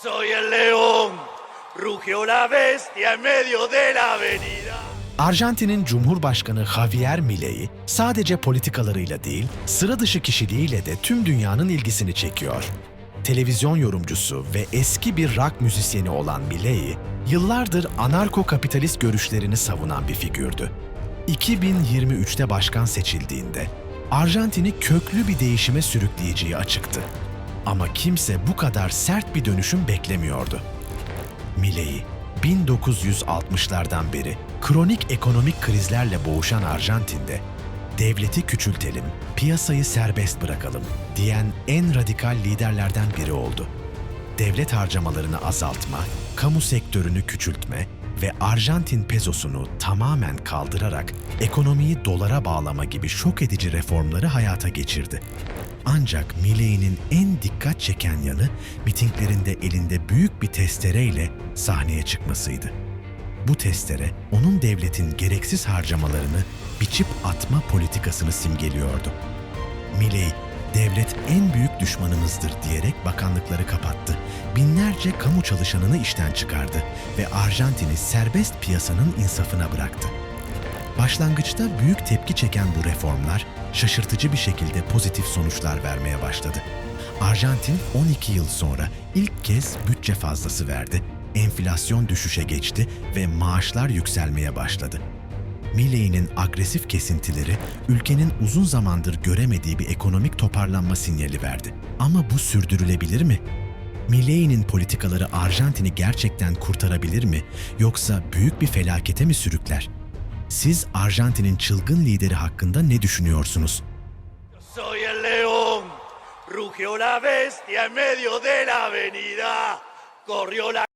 Soy el león, rugió la bestia en medio de la avenida. Arjantin'in Cumhurbaşkanı Javier Milei sadece politikalarıyla değil, sıra dışı kişiliğiyle de tüm dünyanın ilgisini çekiyor. Televizyon yorumcusu ve eski bir rock müzisyeni olan Milei, yıllardır anarko-kapitalist görüşlerini savunan bir figürdü. 2023'te başkan seçildiğinde Arjantin'i köklü bir değişime sürükleyeceği açıktı. Ama kimse bu kadar sert bir dönüşüm beklemiyordu. Milei, 1960'lardan beri kronik ekonomik krizlerle boğuşan Arjantin'de devleti küçültelim, piyasayı serbest bırakalım diyen en radikal liderlerden biri oldu. Devlet harcamalarını azaltma, kamu sektörünü küçültme ve Arjantin pesosunu tamamen kaldırarak ekonomiyi dolara bağlama gibi şok edici reformları hayata geçirdi. Ancak Milei'nin en dikkat çeken yanı mitinglerinde elinde büyük bir testereyle sahneye çıkmasıydı. Bu testere onun devletin gereksiz harcamalarını biçip atma politikasını simgeliyordu. Milei, devlet en büyük düşmanımızdır diyerek bakanlıkları kapattı. Binlerce kamu çalışanını işten çıkardı ve Arjantin'i serbest piyasanın insafına bıraktı. Başlangıçta büyük tepki çeken bu reformlar şaşırtıcı bir şekilde pozitif sonuçlar vermeye başladı. Arjantin 12 yıl sonra ilk kez bütçe fazlası verdi, enflasyon düşüşe geçti ve maaşlar yükselmeye başladı. Milei'nin agresif kesintileri ülkenin uzun zamandır göremediği bir ekonomik toparlanma sinyali verdi. Ama bu sürdürülebilir mi? Milei'nin politikaları Arjantin'i gerçekten kurtarabilir mi yoksa büyük bir felakete mi sürükler? Siz Arjantin'in çılgın lideri hakkında ne düşünüyorsunuz? Rugió la bestia en medio de la avenida. Corrió la